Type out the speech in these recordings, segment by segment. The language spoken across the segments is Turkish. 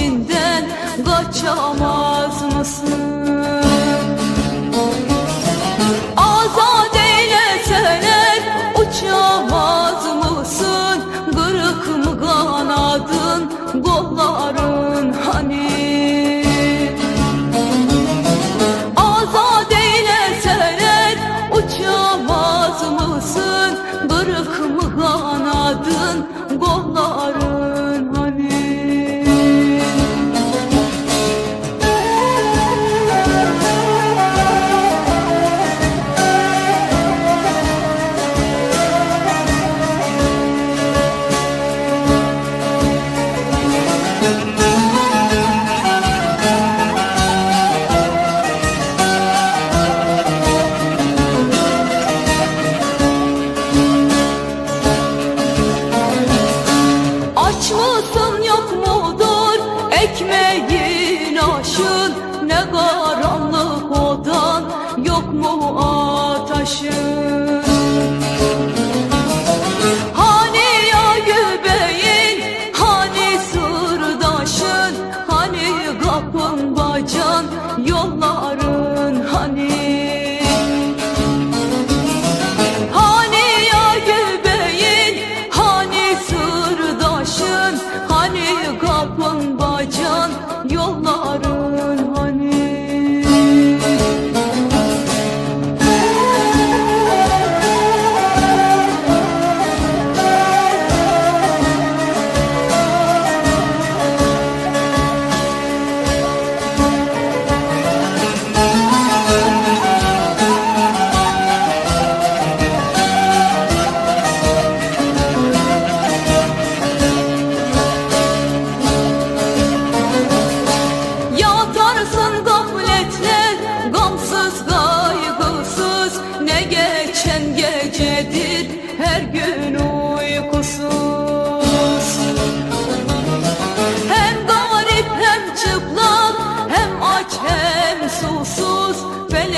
ateşinden kaçamaz mısın? Azat eyleseler uçamaz mısın? Kırık mı kanadın kolları? Ekmeğin aşın ne karanlık odan Yok mu ataşın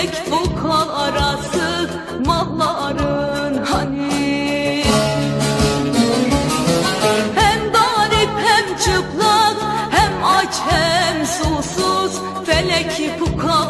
Felek vulkan arası malların hani. Hem garip hem çıplak hem aç hem susuz Felek vukan